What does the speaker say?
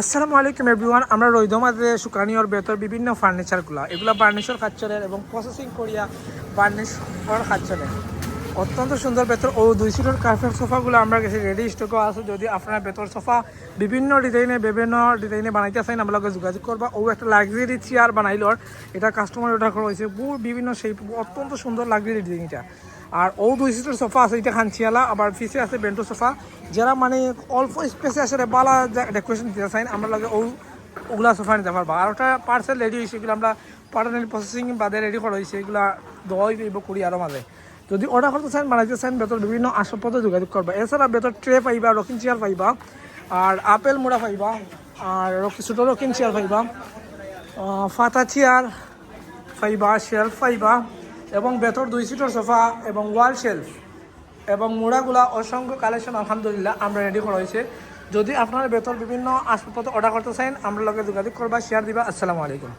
আসসালামু আলাইকুম এভরিওয়ান, আমরা রৈদমাতে শুকানীয় বেতর বিভিন্ন ফার্নিচারগুলো এগুলো বার্নিশর খাচ্ছরের এবং প্রসেসিং করিয়া বার্নিশর খাচ্ছরের অত্যন্ত সুন্দর বেতর ও দুই সিটের কার্পেট সোফাগুলো আমরা কাছে রেডি স্টকও আছে। যদি আপনারা বেতর সোফা বিভিন্ন ডিজাইনে বিভিন্ন ডিজাইনে বানাইতে চান আমরা যোগাযোগ করবা। ও একটা লাক্সারি চেয়ার বানাইলর। এটা কাস্টমার অর্ডার করা হয়েছে। বহু বিভিন্ন সেই অত্যন্ত সুন্দর লাক্সারি ডিজাইন এটা। আর ও দুই সিটের সোফা আছে, এটা খানচিয়ালা আবার পিছে আছে বেন্টো সোফা। যারা মানে অল্প স্পেসে আসলে বালা ডেকোরেশন দিতে চাই আমরা লাগে ও ওগুলা সোফা নিতে পারবা। আর ওটা পার্সেল রেডি হয়েছে, এগুলো আমরা পার্সেল প্রসেসিং বাদে রেডি করা হয়েছে। এগুলা দই দিব করি আরও মাঝে যদি অর্ডার করতে চান বানাইতে চান বেতর বিভিন্ন আসবাবপত্র যোগাযোগ করবা। এছাড়া বেতর ট্রে পাইবা রকিং চেয়ার পাইবা, আর আপেল মোড়া পাইবা, আর ছোটো রকিং চেয়ার পাইবা ফাতা চেয়ার পাইবা শেলফ পাইবা, এবং বেতর দুই সিটের সোফা এবং ওয়াল শেলফ এবং মোড়াগুলা অসংখ্য কালেকশন আলহামদুলিল্লাহ, আমরা রেডি করা হয়েছে। যদি আপনারা বেতর বিভিন্ন আসবাবপত্র অর্ডার করতে চান, আমরা লগে যোগাযোগ করবা শেয়ার দিবা। আসসালামু আলাইকুম।